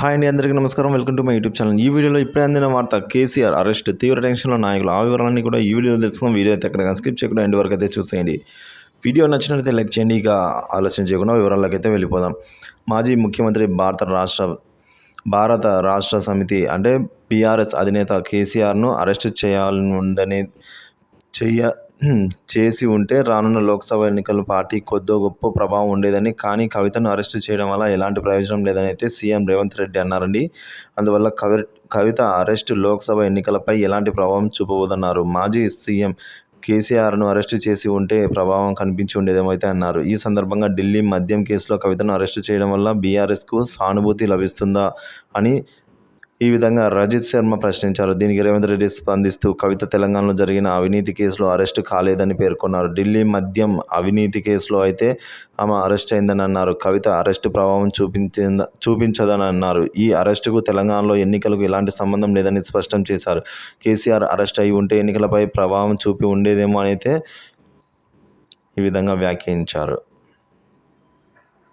Hi అండి అందరికీ నమస్కారం. Welcome to my YouTube channel. ఈ వీడియోలో ఇప్పుడే అందిన వార్త కేసీఆర్ అరెస్ట్ తీవ్ర టెన్షన్లో నాయకులు. ఆ వివరాలన్నీ కూడా ఈ వీడియోలో తెలుసుకున్న వీడియో అయితే ఎక్కడ స్కిప్ చేయకుండా ఎండ్ వరకు అయితే చూసేయండి. వీడియో నచ్చినట్లయితే లైక్ చేయండి. ఇక ఆలోచన చేయకుండా వివరాల్లోకి అయితే వెళ్ళిపోదాం. మాజీ ముఖ్యమంత్రి భారత రాష్ట్ర భారత రాష్ట్ర సమితి అంటే బీఆర్ఎస్ అధినేత కేసీఆర్ను అరెస్ట్ చేయాలని ఉందని చెయ్య చేసి ఉంటే రానున్న లోక్సభ ఎన్నికలు పార్టీ కొద్దో గొప్ప ప్రభావం ఉండేదని కానీ కవితను అరెస్ట్ చేయడం వల్ల ఎలాంటి ప్రయోజనం లేదని అయితే సీఎం రేవంత్ రెడ్డి అన్నారండి. అందువల్ల కవి కవిత అరెస్ట్ లోక్సభ ఎన్నికలపై ఎలాంటి ప్రభావం చూపబోదన్నారు? మాజీ సీఎం కేసీఆర్ను అరెస్టు చేసి ఉంటే ప్రభావం కనిపించి ఉండేదేమో అయితే అన్నారు. ఈ సందర్భంగా ఢిల్లీ మద్యం కేసులో కవితను అరెస్టు చేయడం వల్ల బీఆర్ఎస్కు సానుభూతి లభిస్తుందా అని ఈ విధంగా రజిత్ శర్మ ప్రశ్నించారు. దీనికి రేవంత్ రెడ్డి స్పందిస్తూ కవిత తెలంగాణలో జరిగిన అవినీతి కేసులో అరెస్టు కాలేదని పేర్కొన్నారు. ఢిల్లీ మద్యం అవినీతి కేసులో అయితే ఆమె అరెస్ట్ అయిందని అన్నారు. కవిత అరెస్టు ప్రభావం చూపించింద చూపించదని అన్నారు. ఈ అరెస్టుకు తెలంగాణలో ఎన్నికలకు ఎలాంటి సంబంధం లేదని స్పష్టం చేశారు. కేసీఆర్ అరెస్ట్ అయి ఉంటే ఎన్నికలపై ప్రభావం చూపి ఉండేదేమో అయితే ఈ విధంగా వ్యాఖ్యానించారు.